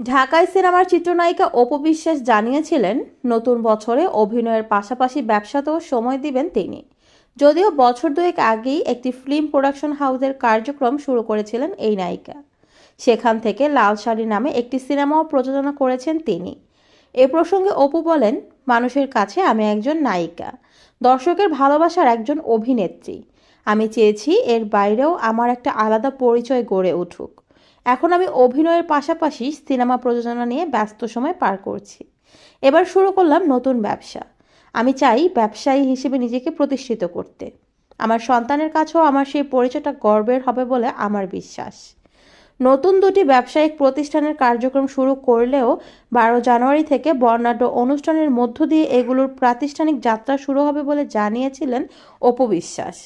ঢাকায় সিনেমার চিত্রনায়িকা অপু বিশ্বাস জানিয়েছিলেন, নতুন বছরে অভিনয়ের পাশাপাশি ব্যবসাতেও সময় দিবেন তিনি। যদিও বছর দুয়েক আগেই একটি ফিল্ম প্রোডাকশন হাউসের কার্যক্রম শুরু করেছিলেন এই নায়িকা। সেখান থেকে লাল শাড়ি নামে একটি সিনেমাও প্রযোজনা করেছেন তিনি। এ প্রসঙ্গে অপু বলেন, মানুষের কাছে আমি একজন নায়িকা। দর্শকের ভালোবাসার একজন অভিনেত্রী। আমি চেয়েছি এর বাইরেও আমার একটা আলাদা পরিচয় গড়ে উঠুক। এখন আমি অভিনয়ের পাশাপাশি সিনেমা প্রযোজনা নিয়ে ব্যস্ত সময় পার করছি। এবার শুরু করলাম নতুন ব্যবসা। আমি চাই ব্যবসায়ী হিসেবে নিজেকে প্রতিষ্ঠিত করতে। আমার সন্তানের কাছেও আমার সেই পরিচয়টা গর্বের হবে বলে আমার বিশ্বাস। নতুন দুটি ব্যবসায়িক প্রতিষ্ঠানের কার্যক্রম শুরু করলেও বারো জানুয়ারি থেকে বর্ণাঢ্য অনুষ্ঠানের মধ্য দিয়ে এগুলোর প্রাতিষ্ঠানিক যাত্রা শুরু হবে বলে জানিয়েছিলেন অপু বিশ্বাস।